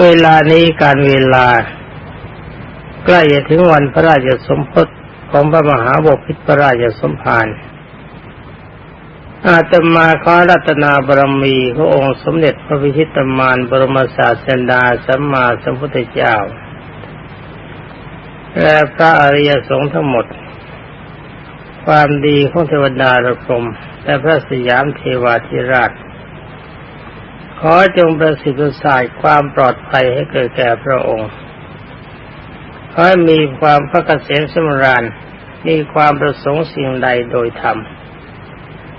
เวลานี้การเวลา ใกล้จะถึงวันพระราชสมภพของพระมหาบพิตรพระราชสมภารอาตมาขอรัตนาบารมีพระองค์สมเด็จพระพิชิตมารบรมศาสดาสัมมาสัมพุทธเจ้า และพระอริยสงฆ์ทั้งหมด ความดีของเทวดาระพรมและพระสยามเทวาธิราช อจงประสิทธิ์สายความปลอดภัยให้เกิดแก่พระองค์ขอให้มีความพระเกษมสมราญมีความประสงค์สิ่งใดโดยธรรม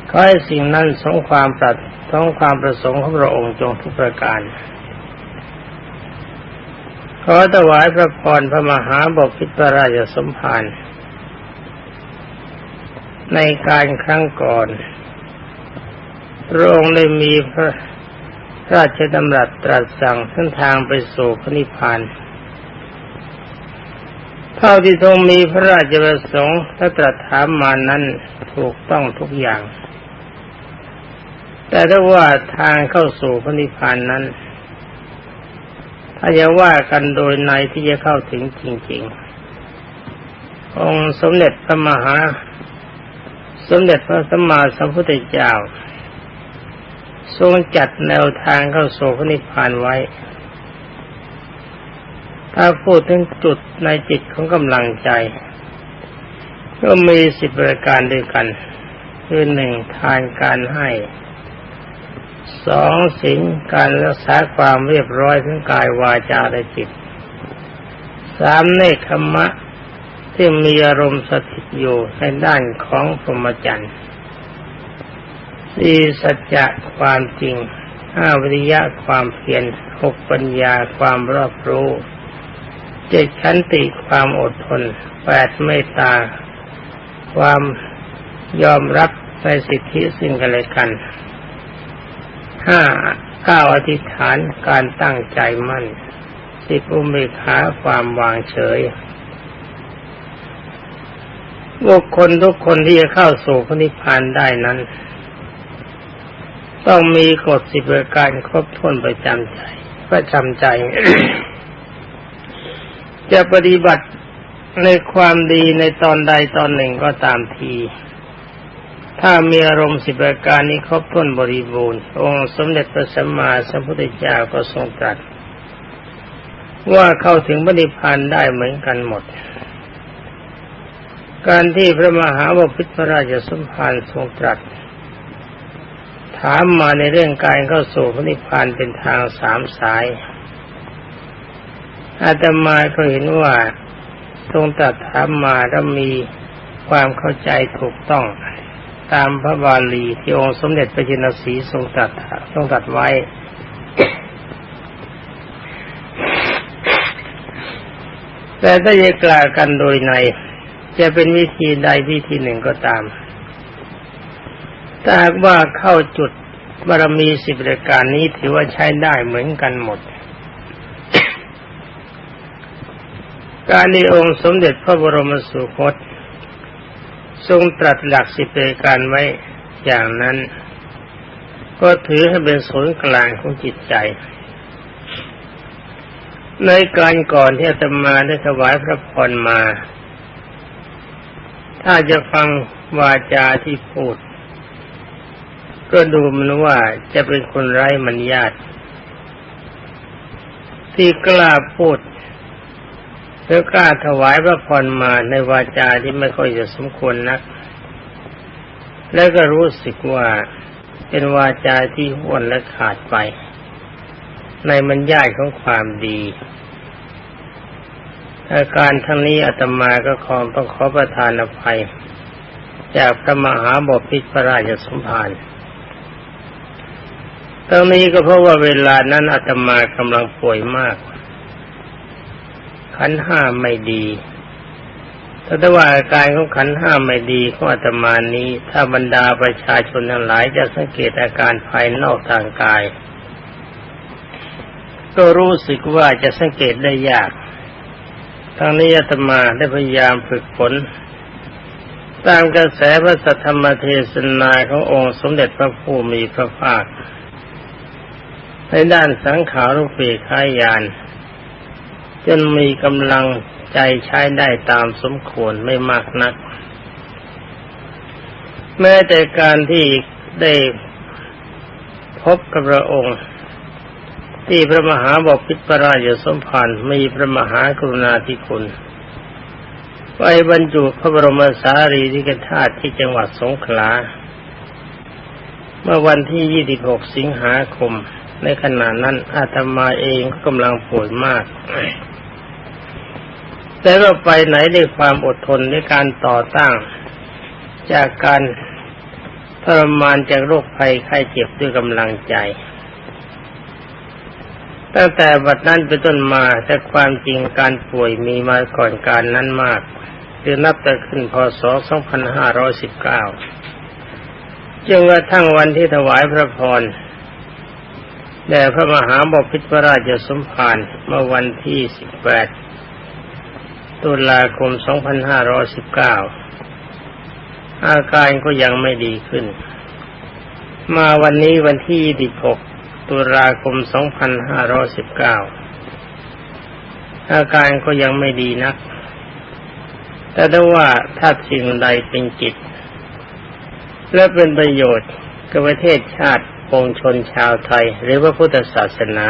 ขอให้สิ่งนั้นสงความปรัดท้องความประสงค์ของพระองค์จงทุกประการ ขอถวายพระพรพระมหาบพิตรราชสมภารในการครั้งก่อนพระองค์ได้มีพระ พระราชดำรัสตรัสสั่งเส้นทางไปสู่พระนิพพานเท่าที่ทรงมีพระราชประสงค์ถ้าตรัสถามมานั้นถูกต้องทุกอย่าง แต่ถ้าว่าทางเข้าสู่พระนิพพานนั้น ถ้าจะว่ากันโดยในที่จะเข้าถึงจริง ๆ องค์สมเด็จพระมหา สมเด็จพระสัมมาสัมพุทธเจ้า ทรงจัดแนวทางเข้าสู่พระนิพพานไว้ ถ้าพูดถึงจุดในจิตของกำลังใจ ก็มีสิบประการด้วยกัน คือหนึ่งทานการให้สองสิงการรักษาความเรียบร้อยทั้งกายวาจาและจิตสามเนคขมะที่มีอารมณ์สถิตอยู่ในด้านของพรหมจรรย์ สี่สัจจะความจริงห้าวิริยะความเพียรหกปัญญาความรอบรู้เจ็ดขันติความอดทนแปดเมตตา ความยอมรับในสิทธิสิ่งกันและกันห้าเก้าอธิษฐานการตั้งใจมั่นสิบอุเบกขาความวางเฉยบุคคลทุกคนที่จะเข้าสู่พระนิพพานได้นั้น ต้องมีกฎสิบประการครบถ้วนประจำใจประจำใจ จะปฏิบัติในความดีในตอนใดตอนหนึ่งก็ตามที ถ้ามีอารมณ์สิบประการนี้ครบถ้วนบริบูรณ์ องค์สมเด็จพระสัมมาสัมพุทธเจ้าก็ทรงตรัสว่าเข้าถึงบริพานได้เหมือนกันหมด การที่พระมหาวพิตรราชสมภารทรงตรัสามมาในเรื่องการเข้าสู่พระนิพพานเป็นทางสามสาย อาตมาก็เห็นว่าทรงตัดถามมาแล้วมีความเข้าใจถูกต้องตามพระบาลีที่องค์สมเด็จพระจินสีทรงตัดทรงตัดไว้ แต่ถ้าจะกล่าวกันโดยใน จะเป็นวิธีใดวิธีหนึ่งก็ตาม ถ้าหากว่าเข้าจุดบารมีสิบรายการนี้ถือว่าใช้ได้เหมือนกันหมด การในองค์สมเด็จพระบรมสุคต ทรงตรัสหลักสิบประการไว้อย่างนั้น ก็ถือให้เป็นศูนย์กลางของจิตใจ ในการก่อนที่อาตมาได้ถวายพระพรมา ถ้าจะฟังวาจาที่พูด ก็ดูมันว่าจะเป็นคนไร้มัญญาติที่กล้าพูดแล้วกล้าถวายพระพรมาในวาจาที่ไม่ค่อยจะสมควรนัก แล้วก็รู้สึกว่าเป็นวาจาที่ห้วนและขาดไป ในมันย่ายของความดีอาการทั้งนี้อาตมาก็ขอต้องขอประทานอภัย จากพระมหาบพิตรพระราชสมภาร ตรงนี้ก็เพราะว่าเวลานั้นอาตมากำลังป่วยมาก ขันห้าไม่ดีถ้าว่าอาการของขันห้าไม่ดีของอาตมานี้ ถ้าบรรดาประชาชนทั้งหลายจะสังเกตอาการภายนอกทางกาย ก็รู้สึกว่าจะสังเกตได้ยากทั้งนี้อาตมาได้พยายามฝึกฝนตามกระแสพระสัทธรรมเทศนาขององค์สมเด็จพระผู้มีพระภาค ในด้านสังขารรูปปีคายาน จนมีกำลังใจใช้ได้ตามสมควรไม่มากนัก แม้แต่การที่ได้พบกับพระองค์ ที่พระมหาบอกพิตรราชสมภารมีพระมหากรุณาธิคุณไปบรรจุพระบรมสารีริกธาตุที่จังหวัดสงขลา เมื่อวันที่ 26 สิงหาคม ในขณะนั้นอาตมาเองก็กำลังป่วยมาก แต่ก็ไปไหนด้วยความอดทนในการต่อต้านจากการทรมานจากโรคภัยไข้เจ็บด้วยกำลังใจ ตั้งแต่บัดนั้นเป็นต้นมาแต่ความจริงการป่วยมีมาก่อนการนั้นมากคือนับแต่ขึ้นพศ 2519จึงกระทั่งวันที่ถวายพระพร แด่พระมหาบพิตรราชสมภารเมื่อวันที่ 18 ตุลาคม 2519 อาการก็ยังไม่ดีขึ้น มาวันนี้วันที่26ตุลาคม 2519 อาการก็ยังไม่ดีนัก แต่ถ้าว่าถ้าสิ่งใดเป็นจิต และเป็นประโยชน์กับประเทศชาติ ปวงชนชาวไทย หรือว่าพุทธศาสนา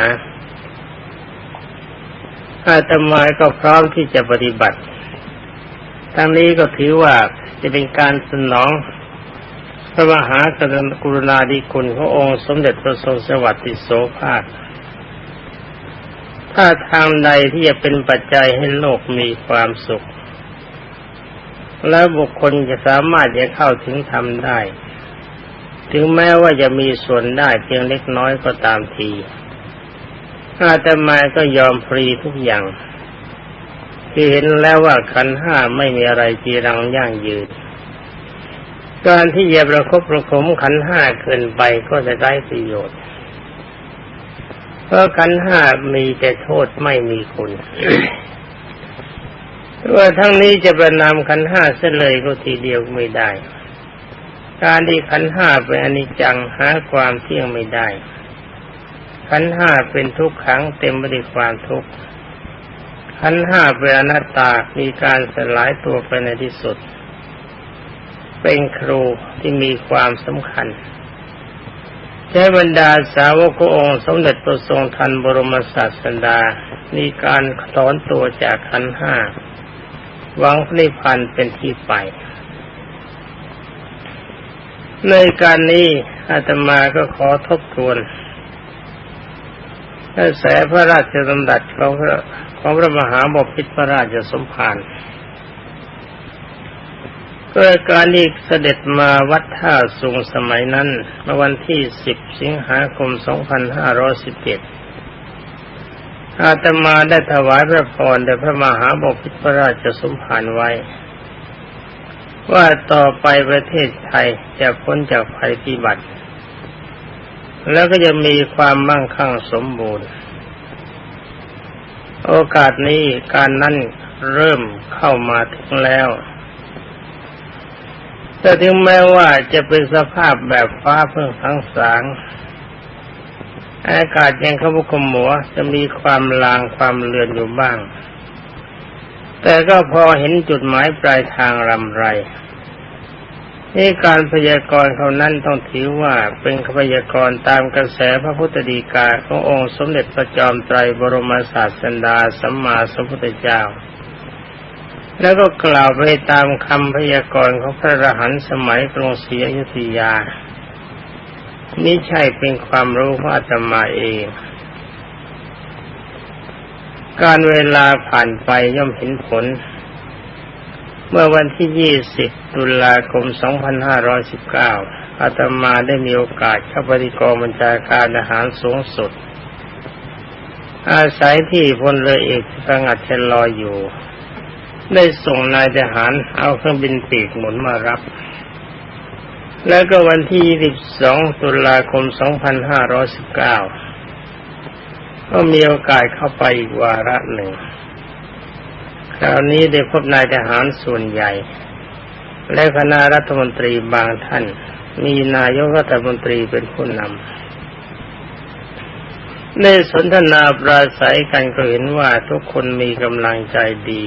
อาตมาก็พร้อมที่จะปฏิบัติทั้งนี้ก็ถือว่าจะเป็นการสนองพระมหากรุณาธิคุณขององค์สมเด็จพระทรงสวัสดิโสภาค ถ้าทางใดที่จะเป็นปัจจัยให้โลกมีความสุข แล้วบุคคลจะสามารถจะเข้าถึงธรรมได้ ถึงแม้ว่าจะมีส่วนได้เพียงเล็กน้อยก็ตามทีอาตมาก็ยอมฟรีทุกอย่าง ที่เห็นแล้วว่าขันห้าไม่มีอะไรจีรังยั่งยืนการที่จะประคบประคมขันห้าเกินไปก็จะได้ประโยชน์ เพราะขันห้ามีแต่โทษไม่มีคุณว่าทั้งนี้จะประนามขันห้าเสเลยก็ทีเดียวไม่ได้ การที่ขันห้าเป็นอนิจจังหาความเที่ยงไม่ได้ ขันห้าเป็นทุกขังเต็มไปด้วยความทุกข์ขันห้าเป็นอนัตตา มีการสลายตัวไปในที่สุด เป็นครูที่มีความสำคัญใช้บรรดาสาวกองค์สมเด็จพระทรงทันบรมศาสดา มีการถอนตัวจากขันห้าหวังนิพพานเป็นที่ไป ในการนี้อาตมาก็ขอทบทวนกระแสพระราชดำรัสของพระของพระมหาบพิตรพระราชสมภารก็การนี้เสด็จมาวัดท่าสูงสมัยนั้นเมื่อวันที่ 10 สิงหาคม 2511 อาตมาได้ถวายพระพรแด่พระมหาบพิตรพระราชสมภารไว้ ว่าต่อไปประเทศไทยจะพ้นจากภัยพิบัติ แล้วก็จะมีความมั่งคั่งสมบูรณ์ โอกาสนี้การนั้นเริ่มเข้ามาถึงแล้ว แต่ถึงแม้ว่าจะเป็นสภาพแบบฟ้าเพิ่งทั้งสางอากาศยังขมุขมัวจะมีความลางความเลือนอยู่บ้าง แต่ก็พอเห็นจุดหมายปลายทางรำไร นี่การพยากรณ์เขานั้นต้องถือว่าเป็นพยากรณ์ตามกระแสพระพุทธดีกาขององค์สมเด็จพระจอมไตรบรมศาสดาสัมมาสัมพุทธเจ้า แล้วก็กล่าวไปตามคำพยากรณ์ของพระอรหันต์สมัยกรุงศรีอยุธยา นี่ใช่เป็นความรู้ของอาตมาเอง การเวลาผ่านไปย่อมเห็นผล เมื่อวันที่ 20 ตุลาคม 2519 อาตมาได้มีโอกาสเข้าปฏิกรบัญชาการอาหารสูงสุด อาศัยที่พลเรือเอกสงัดเชลอยอยู่ ได้ส่งนายทหารเอาเครื่องบินปีกหมุนมารับ แล้วก็วันที่ 22 ตุลาคม 2519 ก็มีโอกาสเข้าไปอีกวาระหนึ่ง คราวนี้ได้พบนายทหารส่วนใหญ่ และคณะรัฐมนตรีบางท่าน มีนายกรัฐมนตรีเป็นผู้นำในสนทนาปราศัยกันก็เห็นว่าทุกคนมีกำลังใจดี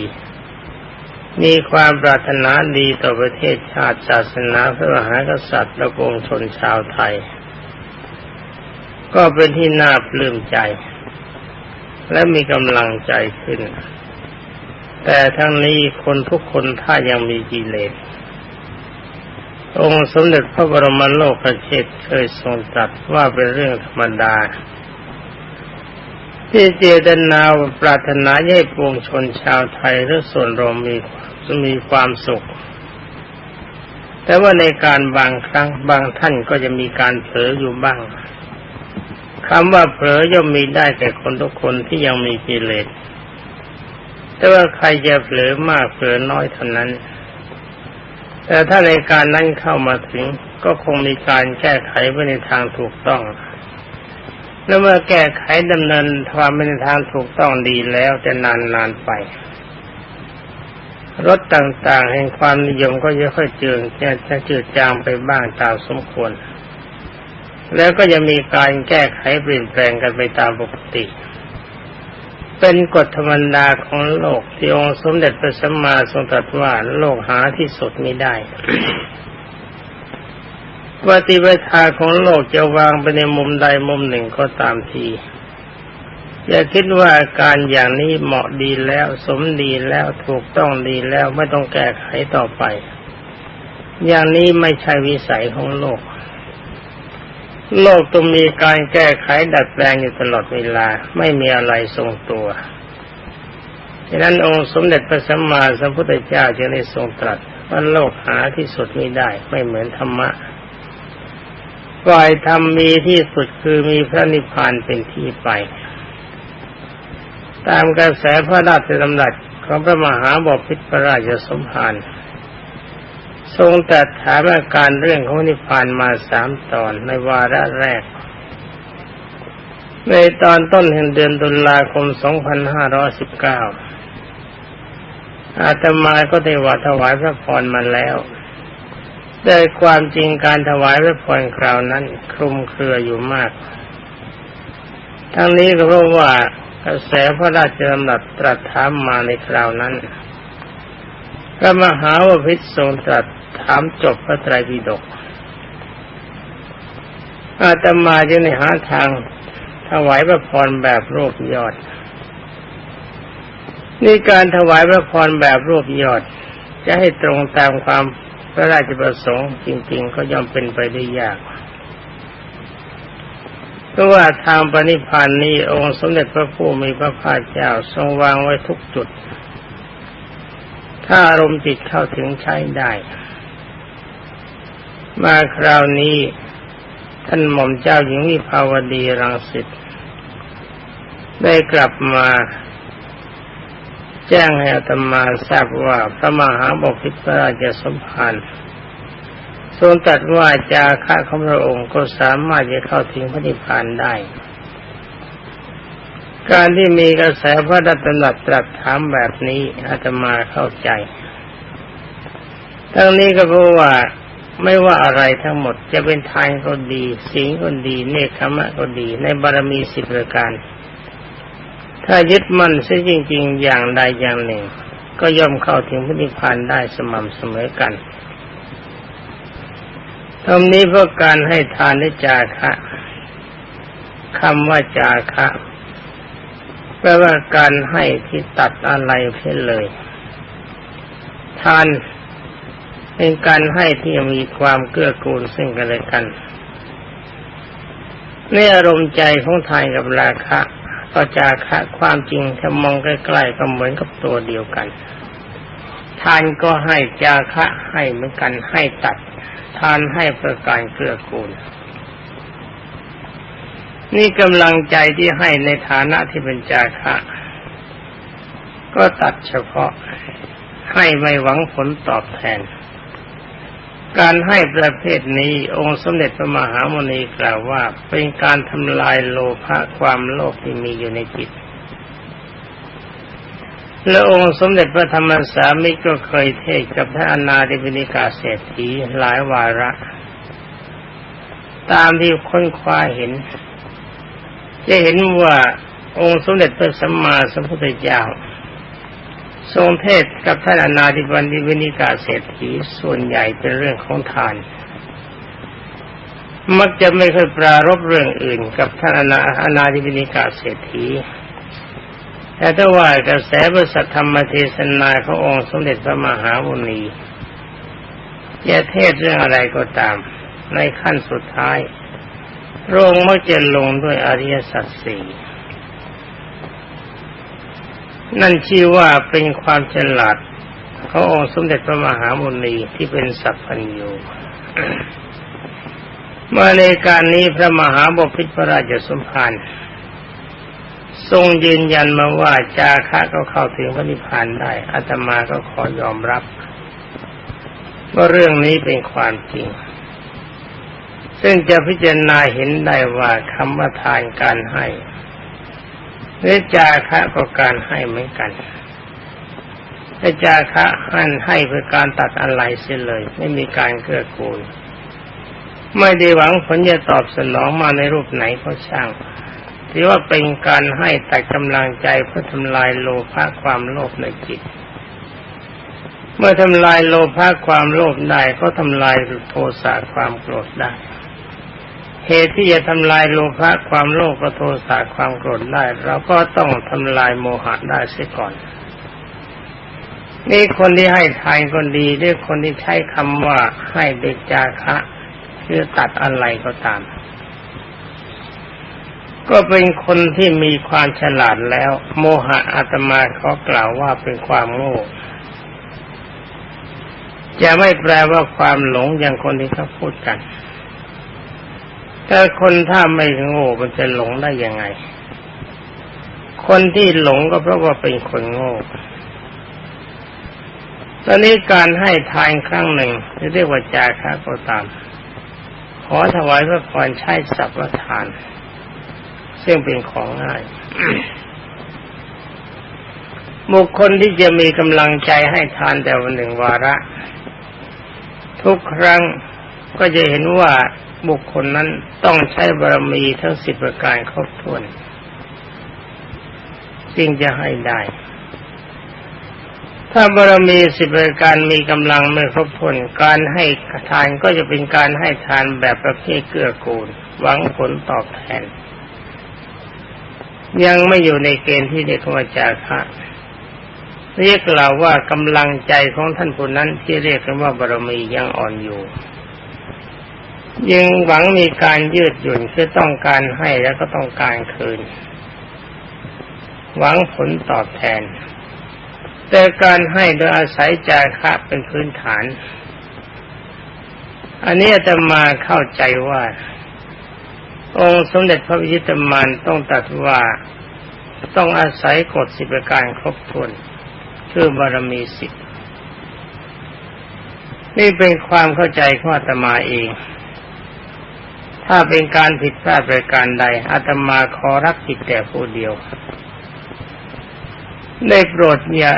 มีความปรารถนาดีต่อประเทศชาติศาสนาพระมหากษัตริย์และปวงชนชาวไทย ก็เป็นที่น่าปลื้มใจ และมีกำลังใจขึ้น แต่ทั้งนี้คนทุกคนถ้ายังมีกิเลส องค์สมเด็จพระบรมโลกเชษเคยทรงตรัสว่าเป็นเรื่องธรรมดา ที่เจตนาปรารถนาให้ปวงชนชาวไทยและส่วนรวมมีมีความสุข แต่ว่าในการบางครั้งบางท่านก็จะมีการเผลออยู่บ้างคำว่าเผลอย่อมมีได้แต่คนทุกคนที่ยังมีกิเลส แต่ว่าใครจะเผลอมากเผลอน้อยเท่านั้น แต่ถ้าในการนั้นเข้ามาถึงก็คงมีการแก้ไขไปในทางถูกต้อง แล้วเมื่อแก้ไขดำเนินความเป็นทางถูกต้องดีแล้วจะนานนานไปรถต่างๆ แห่งความนิยมก็จะค่อยเจืองจะจะจืดจางไปบ้างตามสมควร แล้วก็จะมีการแก้ไขเปลี่ยนแปลงกันไปตามปกติ เป็นกฎธรรมดาของโลกที่องค์สมเด็จพระสัมมาสัมพุทธว่าโลกหาที่สุดไม่ได้ปฏิปทาของโลกจะวางไปในมุมใดมุมหนึ่งก็ตามที อย่าคิดว่าการอย่างนี้เหมาะดีแล้ว สมดีแล้วถูกต้องดีแล้วไม่ต้องแก้ไขต่อไป อย่างนี้ไม่ใช่วิสัยของโลก โลกต้องมีการแก้ไขดัดแปลงอยู่ตลอดเวลาไม่มีอะไรทรงตัวฉะนั้นองค์สมเด็จพระสัมมาสัมพุทธเจ้าจึงได้ทรงตรัสว่าโลกหาที่สุดไม่ได้ไม่เหมือนธรรมะฝ่ายธรรมมีที่สุดคือมีพระนิพพานเป็นที่ไป ตามกระแสพระราชดำรัสของพระมหาบพิตรพระราชสมภาร ทรงตรัสถามอาการเรื่องของนิพพานมาสามตอนในวาระแรก ในตอนต้นแห่งเดือนตุลาคม 2519 อาตมาก็ได้ว่าถวายพระพรมาแล้ว แต่ความจริงการถวายพระพรคราวนั้นคลุมเครืออยู่มาก ทั้งนี้ก็เพราะว่ากระแสพระราชดำรัสตรัสถามมาในคราวนั้นพระมหาวพิตรทรงตรัส ถามจบพระไตรปิฎกอาตมาจึงในหาทางถวายพระพรแบบรูปยอด นี่การถวายพระพรแบบรูปยอด จะให้ตรงตามความพระราชประสงค์จริงๆ ก็ย่อมเป็นไปได้ยากเพราะว่าทางปณิพานนี้องค์สมเด็จพระผู้มีพระภาคเจ้าทรงวางไว้ทุกจุด ถ้าอารมณ์จิตเข้าถึงใช้ได้ มาคราวนี้ ท่านหม่อมเจ้าหญิงวิภาวดีรังสิตได้กลับมาแจ้งให้อาตมาทราบว่าพระมหาบพิตรราชสมภารทรงตัดว่าจาค่าของพระองค์ก็สามารถจะเข้าถึงพระนิพพานได้ การที่มีกระแสพระดัตนัดตรัสถามแบบนี้อาตมาเข้าใจ ทั้งนี้ก็เพราะว่า ไม่ว่าอะไรทั้งหมดจะเป็นทานก็ดีสิงก็ดี เนคขมะก็ดี ในบารมีสิบประการ ถ้ายึดมั่นซะจริง ๆ อย่างใดอย่างหนึ่ง ก็ย่อมเข้าถึงพระนิพพานได้สม่ำเสมอกันตรงนี้เพื่อการให้ทานได้จาคะคำว่าจาคะแปลว่าการให้ที่ตัดอะไรเพื่อเลย ทาน เป็นการให้ที่มีความเกื้อกูลซึ่งกันและกันในอารมณ์ใจของทานกับราคะก็จาคะความจริงถ้ามองใกล้ๆก็เหมือนกับตัวเดียวกัน ทานก็ให้จาคะให้เหมือนกันให้ตัด ทานให้ประการเกื้อกูล นี่กำลังใจที่ให้ในฐานะที่เป็นจาคะ ก็ตัดเฉพาะให้ไม่หวังผลตอบแทน การให้ประเภทนี้องค์สมเด็จพระมหาโมนีกล่าวว่า เป็นการทำลายโลภะความโลภที่มีอยู่ในจิต และองค์สมเด็จพระธรรมสามิก็เคยเทศกับพระอนาธิบินิกาเศรษฐีหลายวาระ ตามที่ค้นคว้าเห็น จะเห็นว่าองค์สมเด็จพระสัมมาสัมพุทธเจ้า ทรงเทศกับท่านอนาธิบันดิวินิกาเศรษฐีส่วนใหญ่เป็นเรื่องของทาน มักจะไม่เคยปรารบเรื่องอื่น กับท่านอนาอนาธิบินิกาเศรษฐีแต่ถ้าว่ากระแสบริษัทธรรมเทศนาขององค์สมเด็จพระมหาบุณีจะเทศเรื่องอะไรก็ตาม ในขั้นสุดท้ายพระองค์มักจะลงด้วยอริยสัจสี่ นั่นชื่อว่าเป็นความฉลาดขององค์สมเด็จพระมหามุนีที่เป็นสัพพัญญูเมาในการนี้พระมหาบพิตรพระราชสมภารทรงยืนยันมาว่าจาคะก็เข้าถึงพระนิพพานได้อาตมาก็ขอยอมรับว่าเรื่องนี้เป็นความจริง ซึ่งจะพิจารณาเห็นได้ว่าคำว่าทานการให้ หรือจาคะก็การให้เหมือนกันถ้าจาคะอันให้เพื่อการตัดอะไรเสียเลย ไม่มีการเกื้อกูล ไม่ได้หวังผลจะตอบสนองมาในรูปไหนก็ช่างถือว่าเป็นการให้แต่กำลังใจเพื่อทำลายโลภะความโลภในจิต เมื่อทำลายโลภะความโลภได้ก็ทำลายโทสะความโกรธได้ เหตุที่จะทำลายโลภะความโลภกับโทสะความโกรธได้ เราก็ต้องทำลายโมหะได้เสียก่อน นี่คนที่ให้ทานคนดีด้วยคนที่ใช้คำว่าให้เด็กจาคะคือตัดอะไรก็ตาม ก็เป็นคนที่มีความฉลาดแล้ว โมหะอาตมาเขากล่าวว่าเป็นความโง่จะไม่แปลว่าความหลงอย่างคนที่เขาพูดกัน แต่คนถ้าไม่โง่มันจะหลงได้ยังไง คนที่หลงก็เพราะว่าเป็นคนโง่ ตอนนี้การให้ทานครั้งหนึ่งเรียกว่าจาคะก็ตาม ขอถวายพระพรใช้สัพพทาน ซึ่งเป็นของง่ายบุคคลที่จะมีกำลังใจให้ทานแต่วันหนึ่งวาระ ทุกครั้งก็จะเห็นว่า บุคคลนั้นต้องใช้บารมีทั้งสิบประการครบถ้วนจึงจะให้ได้ ถ้าบารมีสิบประการมีกำลังไม่ครบถ้วนการให้ทานก็จะเป็นการให้ทานแบบประเภทเกื้อกูล หวังผลตอบแทน ยังไม่อยู่ในเกณฑ์ที่เรียกว่าจาคะเรียกกล่าวว่ากำลังใจของท่านผู้นั้นที่เรียกกันว่าบารมียังอ่อนอยู่ ยังหวังมีการยืดหยุ่นคือต้องการให้แล้วก็ต้องการคืน หวังผลตอบแทน แต่การให้โดยอาศัยจาคะเป็นพื้นฐาน อันนี้จะมาเข้าใจว่า องค์สมเด็จพระวิชิตมานต้องตัดว่าต้องอาศัยกฎสิบประการครบถ้วนคือบารมีสิบนี่เป็นความเข้าใจของอตมาเอง ถ้าเป็นการผิดพลาดประการใดอาตมาขอรับผิดแต่ผู้เดียวได้โปรดอย่า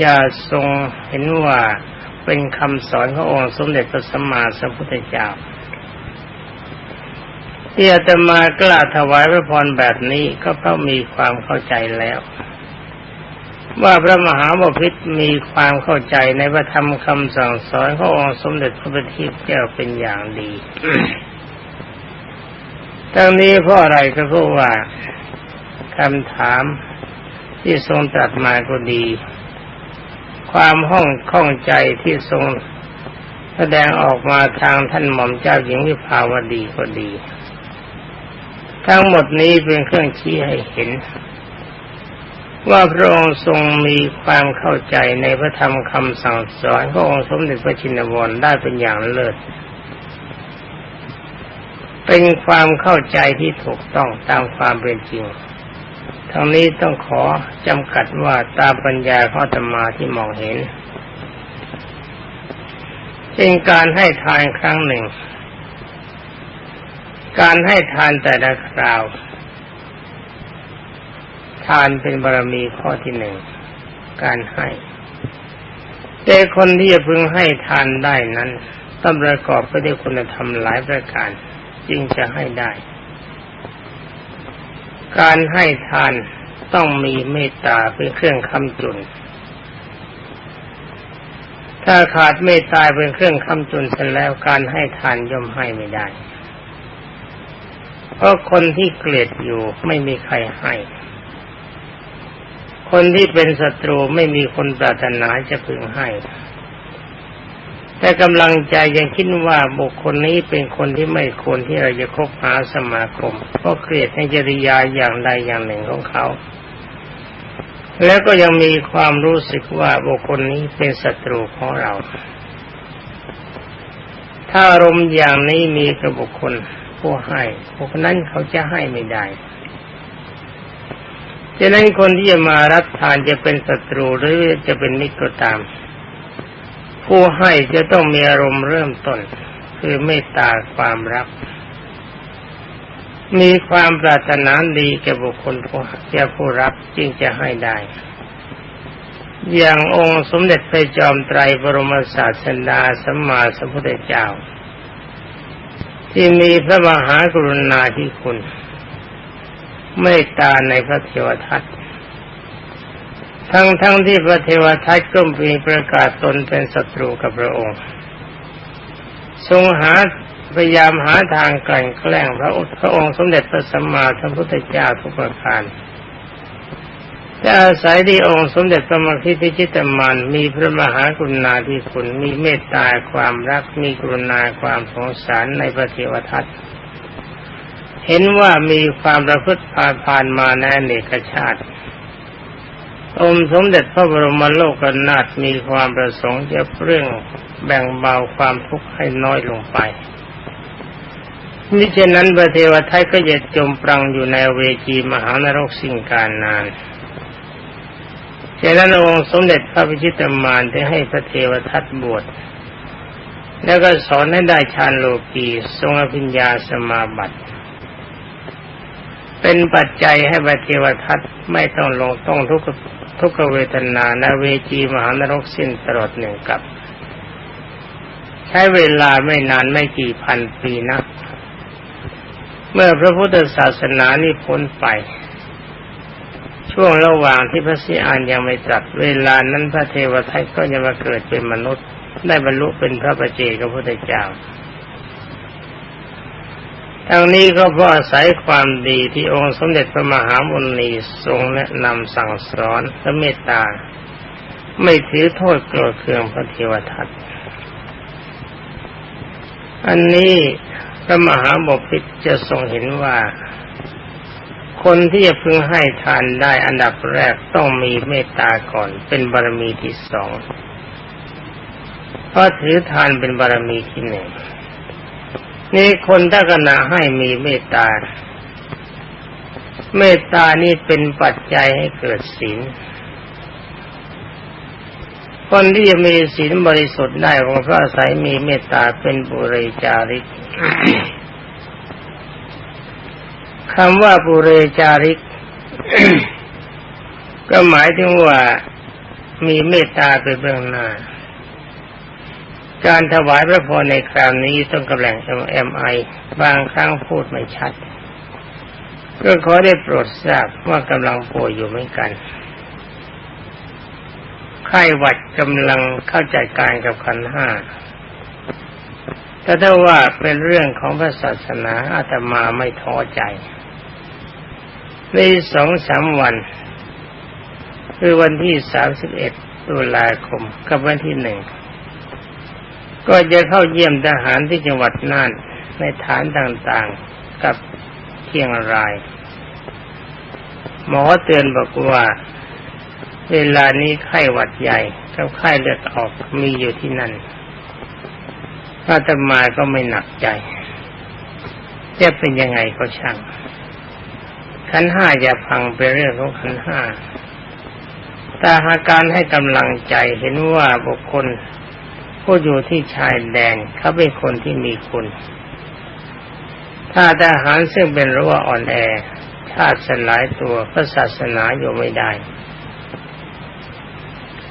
อย่าทรงเห็นว่าเป็นคำสอนขององค์สมเด็จพระสัมมาสัมพุทธเจ้าที่อาตมากล้าถวายพระพรแบบนี้ก็เพราะมีความเข้าใจแล้ว ว่าพระมหาบพิตรมีความเข้าใจในพระธรรมคำสั่งสอนขององค์สมเด็จพระบัณฑิตเจ้าเป็นอย่างดี ทั้งนี้เพราะอะไรก็เพราะว่าคำถามที่ทรงตรัสมาก็ดี ความห้องข้องใจที่ทรงแสดงออกมาทางท่านหม่อมเจ้าหญิงวิภาวดีก็ดี ทั้งหมดนี้เป็นเครื่องชี้ให้เห็น ว่าพระองค์ทรงมีความเข้าใจในพระธรรมคำสั่งสอนขององค์สมเด็จพระชินวรได้เป็นอย่างเลิศ เป็นความเข้าใจที่ถูกต้องตามความเป็นจริง ทั้งนี้ต้องขอจำกัดว่าตามปัญญาข้อธรรมาที่มองเห็นเป็นการให้ทานครั้งหนึ่ง การให้ทานแต่ละคราว ทานเป็นบารมีข้อที่หนึ่ง การให้ แต่คนที่จะพึงให้ทานได้นั้น ต้องประกอบไปด้วยคุณธรรมหลายประการ จึงจะให้ได้ การให้ทานต้องมีเมตตาเป็นเครื่องค้ำจุน ถ้าขาดเมตตาเป็นเครื่องค้ำจุนเสร็จแล้วการให้ทานย่อมให้ไม่ได้ เพราะคนที่เกลียดอยู่ไม่มีใครให้ คนที่เป็นศัตรูไม่มีคนปรารถนาจะพึงให้ แต่กำลังใจยังคิดว่าบุคคลนี้เป็นคนที่ไม่ควรที่เราจะคบหาสมาคมเพราะเกลียดในจริยาอย่างใดอย่างหนึ่งของเขา แล้วก็ยังมีความรู้สึกว่าบุคคลนี้เป็นศัตรูของเรา ถ้าอารมณ์อย่างนี้มีกับบุคคลผู้ให้บุคคลนั้นเขาจะให้ไม่ได้ฉะนั้นคนที่จะมารับทานจะเป็นศัตรูหรือจะเป็นมิตรก็ตาม ผู้ให้จะต้องมีอารมณ์เริ่มต้น คือเมตตาความรัก มีความปรารถนาดีแก่บุคคลผู้แก่ผู้รับจึงจะให้ได้ อย่างองค์สมเด็จพระจอมไตรบรมศาสดาสัมมาสัมพุทธเจ้า ที่มีพระมหากรุณาธิคุณเมตตาในพระเทวทัต ทั้งทั้งที่พระเทวทัตก็มีประกาศตนเป็นศัตรูกับพระองค์ ทรงหาพยายามหาทางกลั่นแกล้งพระพระองค์สมเด็จพระสัมมาสัมพุทธเจ้าทุกประการจะอาศัยที่องค์สมเด็จพระมคิทิจิตมานมีพระมหากรุณาธิคุณมีเมตตาความรักมีกรุณาความสงสารในพระเทวทัตเห็นว่ามีความประพฤติผ่านผ่านมาในเนกชาติ องค์สมเด็จพระบรมโลกนาถมีความประสงค์จะเรื่องแบ่งเบาความทุกข์ให้น้อยลงไปมิฉะนั้นพระเทวทัตก็จะจมปรังอยู่ในเวจีมหานรกสิ่งการนานฉะนั้นองค์สมเด็จพระพิชิตมารได้ให้พระเทวทัตบวช แล้วก็สอนให้ได้ฌานโลกีทรงอภิญญาสมาบัติ เป็นปัจจัยให้พระเทวทัตไม่ต้องลงต้องทุกข์ ทุกขเวทนาในเวจีมหานรกสิ้นตลอดหนึ่งกับ ใช้เวลาไม่นานไม่กี่พันปีนัก เมื่อพระพุทธศาสนานี้พ้นไป ช่วงระหว่างที่พระสิอานยังไม่ตรัสเวลานั้นพระเทวทัตก็จะมาเกิดเป็นมนุษย์ ได้บรรลุเป็นพระประเจกพระพุทธเจ้า ทั้งนี้ก็เพราะอาศัยความดีที่องค์สมเด็จพระมหามุนีทรงแนะนำสั่งสอนและเมตตา ไม่ถือโทษโกรธเคืองพระเทวทัตอันนี้พระมหาบพิตรจะทรงเห็นว่า คนที่จะพึงให้ทานได้อันดับแรกต้องมีเมตตาก่อน เป็นบารมีที่สองเพราะถือทานเป็นบารมีที่หนึ่ง นี่คนถ้าขณะให้มีเมตตา เมตตานี่เป็นปัจจัยให้เกิดศีลคนที่จะมีศีลบริสุทธิ์ได้ของพระอายมีเมตตาเป็นบุริจาริกคำว่าบุเรจาริก ก็หมายถึงว่ามีเมตตาเป็นเบื้องหน้า การถวายพระพรในคราวนี้ต้องกำลังเอ็มไอบางครั้งพูดไม่ชัดก็ขอได้โปรดทราบว่ากำลังป่วยอยู่เหมือนกันไข้หวัดกำลังเข้าใจการกับขันห้าแต่ถ้าว่าเป็นเรื่องของพระศาสนาอาตมาไม่ท้อใจ ในสองสามวัน คือวันที่สามสิบเอ็ดตุลาคมกับวันที่หนึ่ง ก็จะเข้าเยี่ยมทหารที่จังหวัดน่านในฐานต่างๆกับเชียงราย หมอเตือนบอกว่า เวลานี้ไข้หวัดใหญ่กับไข้เลือดออกมีอยู่ที่นั่นอาตมาก็ไม่หนักใจ จะเป็นยังไงก็ช่างขันห้าอย่าพังไปเรื่องของขันห้าแต่หากการให้กำลังใจเห็นว่าบุคคล ผู้อยู่ที่ชายแดนเขาเป็นคนที่มีคุณ ถ้าทหารซึ่งเป็นรั้วอ่อนแอชาติสลายตัวพระศาสนาอยู่ไม่ได้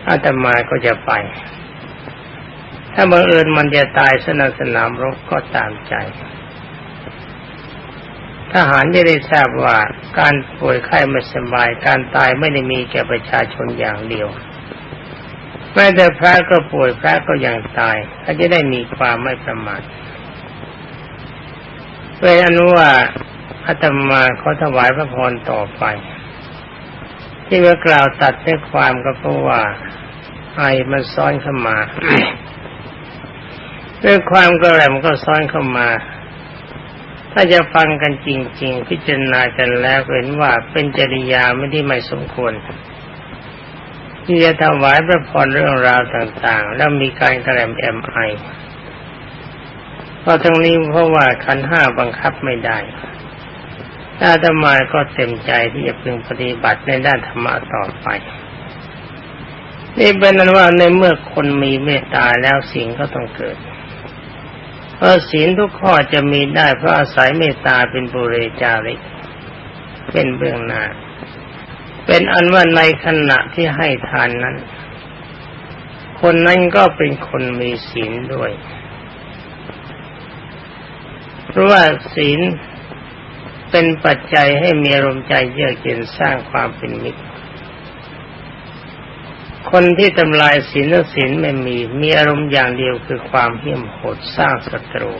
อาตมาก็จะไป ถ้าบังเอิญมันจะตายสนานสนามรบก็ตามใจ ทหารจะได้ทราบว่าการป่วยไข้ไม่สบาย การตายไม่ได้มีแก่ประชาชนอย่างเดียว แม้แต่พระก็ป่วยพระก็ยังตายเขาจะได้มีความไม่ประมาทเป็นอนุว่าอาตมาขอถวายพระพรต่อไป ที่เมื่อกล่าวตัดในความก็เพราะว่าไอมันซ้อนเข้ามาด้วยความกระแหลมก็ซ้อนเข้ามา ถ้าจะฟังกันจริง ๆ พิจารณากันแล้วเห็นว่าเป็นจริยาไม่ที่ไม่สมควร ที่จะถวายพระพรเรื่องราวต่างๆ แล้วมีการกระแลมแอมไอเพราะทั้งนี้เพราะว่าขันห้าบังคับไม่ได้อาตมาก็เต็มใจที่จะพึงปฏิบัติในด้านธรรมะต่อไป นี่เป็นนั้นว่าในเมื่อคนมีเมตตาแล้วสิ่งก็ต้องเกิดเพราะศีลทุกข้อจะมีได้เพราะอาศัยเมตตาเป็นบุเรจาริกเป็นเบื้องหน้า เป็นอันว่าในขณะที่ให้ทานนั้น คนนั้นก็เป็นคนมีศีลด้วย เพราะว่าศีลเป็นปัจจัยให้มีอารมณ์ใจเยือกเย็นสร้างความเป็นมิตร คนที่ทำลายศีลศีลไม่มี มีอารมณ์อย่างเดียวคือความเหี้ยมโหดสร้างศัตรู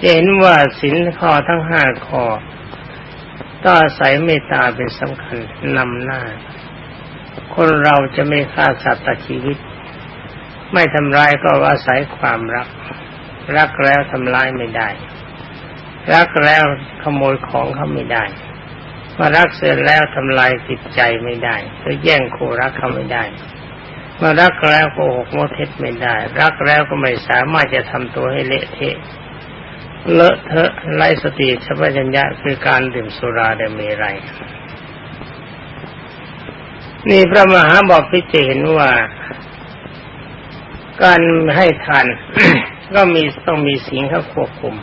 จะเห็นว่าศีลข้อทั้งห้าข้อ ต้องอาศัยเมตตาเป็นสำคัญนำหน้า คนเราจะไม่ฆ่าสัตว์ตัดชีวิต ไม่ทำร้ายก็อาศัยความรัก รักแล้วทำร้ายไม่ได้ รักแล้วขโมยของเขาไม่ได้มารักเสร็จแล้วทำลายจิตใจไม่ได้หรือแย่งคู่รักเขาไม่ได้มารักแล้วโกหกโมเท็จไม่ได้ รักแล้วก็ไม่สามารถจะทำตัวให้เละเทะ เลอะเทอะไร้สติสัพพัญญะคือการดื่มสุราเดมีไร นี่พระมหาบอกพิจเห็นว่า การให้ทานก็มีต้องมีสิ่งเข้าควบคุม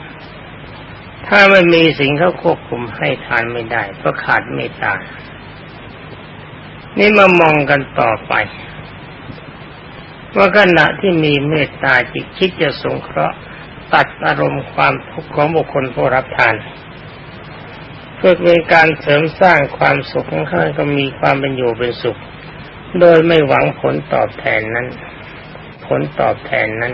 ถ้าไม่มีสิ่งเขาควบคุมให้ทานไม่ได้เพราะขาดเมตตา นี่มามองกันต่อไปว่าขณะที่มีเมตตาจิตคิดจะสงเคราะห์ ตัดอารมณ์ความทุกข์ของบุคคลผู้รับทานเพื่อเป็นการเสริมสร้างความสุขของเขาก็มีความเป็นอยู่เป็นสุข โดยไม่หวังผลตอบแทนนั้น ผลตอบแทนนั้น